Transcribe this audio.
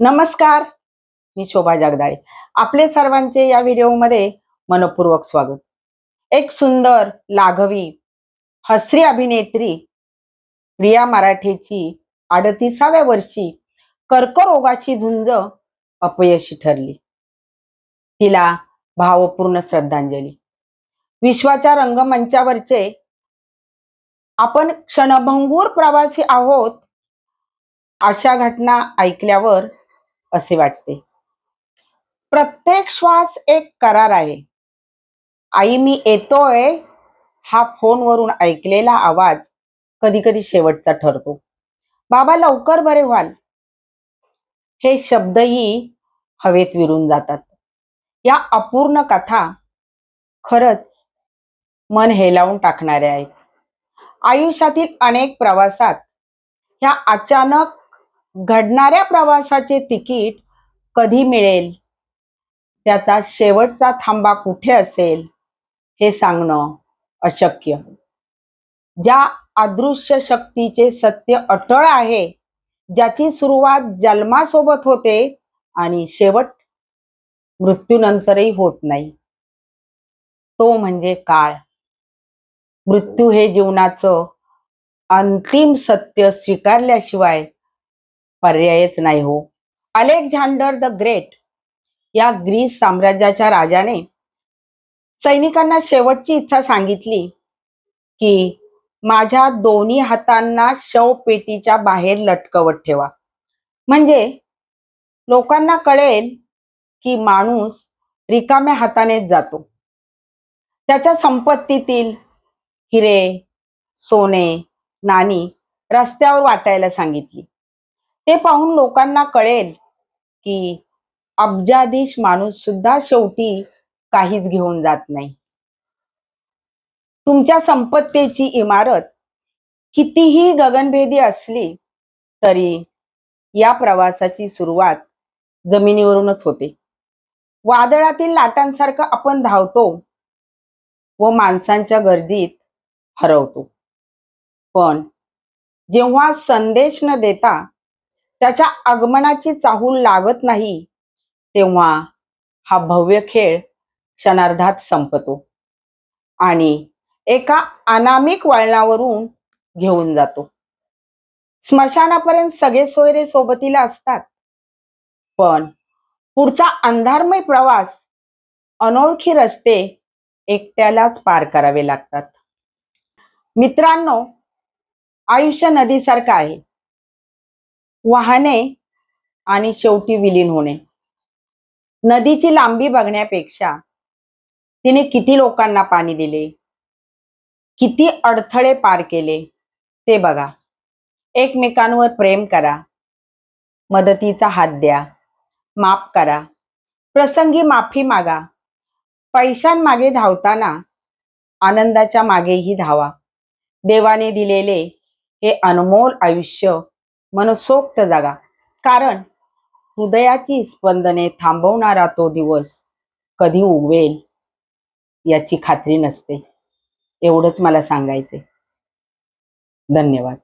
नमस्कार मी शोभा जागदाळे. आपले सर्वांचे या व्हिडिओमध्ये मनपूर्वक स्वागत. एक सुंदर लाघवी हसरी अभिनेत्री प्रिया मराठेची अडतीसाव्या वर्षी कर्करोगाची झुंज अपयशी ठरली. तिला भावपूर्ण श्रद्धांजली. विश्वाच्या रंगमंचावरचे आपण क्षणभंगूर प्रवासी आहोत अशा घटना ऐकल्यावर असे वाटते. प्रत्येक श्वास एक करार आहे. आई मी येतोय हा फोनवरून ऐकलेला आवाज कधी कधी शेवटचा ठरतो. बाबा लवकर बरे व्हाल. हे शब्दही हवेत विरून जातात. या अपूर्ण कथा खरंच मन हेलावून टाकणाऱ्या आहेत. आयुष्यातील अनेक प्रवासात ह्या अचानक घडणाऱ्या प्रवासाचे तिकीट कधी मिळेल? त्याचा शेवटचा थांबा कुठे असेल? हे सांगणं अशक्य. ज्या अदृश्य शक्तीचे सत्य अटळ आहे ज्याची सुरुवात जन्मासोबत होते आणि शेवट मृत्यूनंतरही होत नाही. तो म्हणजे काळ. मृत्यू हे जीवनाचं अंतिम सत्य स्वीकारल्याशिवाय पर्यायच नाही हो. अलेक्झांडर द ग्रेट या ग्रीस साम्राज्याच्या राजाने सैनिकांना शेवटची इच्छा सांगितली की माझ्या दोन्ही हातांना शवपेटीच्या बाहेर लटकवत ठेवा. म्हणजे लोकांना कळेल की माणूस रिकाम्या हातानेच जातो. त्याच्या संपत्तीतील हिरे सोने नाणी रस्त्यावर वाटायला सांगितली. ते पाहून लोकांना कळेल की अब्जाधीश माणूस सुद्धा शेवटी काहीच घेऊन जात नाही. तुमच्या संपत्तीची इमारत कितीही गगनभेदी असली तरी या प्रवासाची सुरुवात जमिनीवरूनच होते. वादळातील लाटांसारखं आपण धावतो व माणसांच्या गर्दीत हरवतो. पण जेव्हा संदेश न देता त्याच्या आगमनाची चाहूल लागत नाही तेव्हा हा भव्य खेळ क्षणार्धात संपतो आणि एका अनामिक वळणावरून घेऊन जातो. स्मशानापर्यंत सगळे सोयरे सोबतीला असतात पण पुढचा अंधारमय प्रवास अनोळखी रस्ते एकट्यालाच पार करावे लागतात. मित्रांनो आयुष्य नदीसारखं आहे. वाहने आणि शेवटी विलीन होणे. नदीची लांबी बघण्यापेक्षा तिने किती लोकांना पाणी दिले? किती अडथळे पार केले? ते बघा. एकमेकांवर प्रेम करा. मदतीचा हात द्या. माफ करा. प्रसंगी माफी मागा. पैशांमागे धावताना आनंदाच्या मागेही धावा. देवाने दिलेले हे अनमोल आयुष्य मनसोक्त जागा. कारण हृदयाची स्पंदने थांबवणारा तो दिवस कधी उगवेल याची खात्री नसते. एवढंच मला सांगायचे धन्यवाद.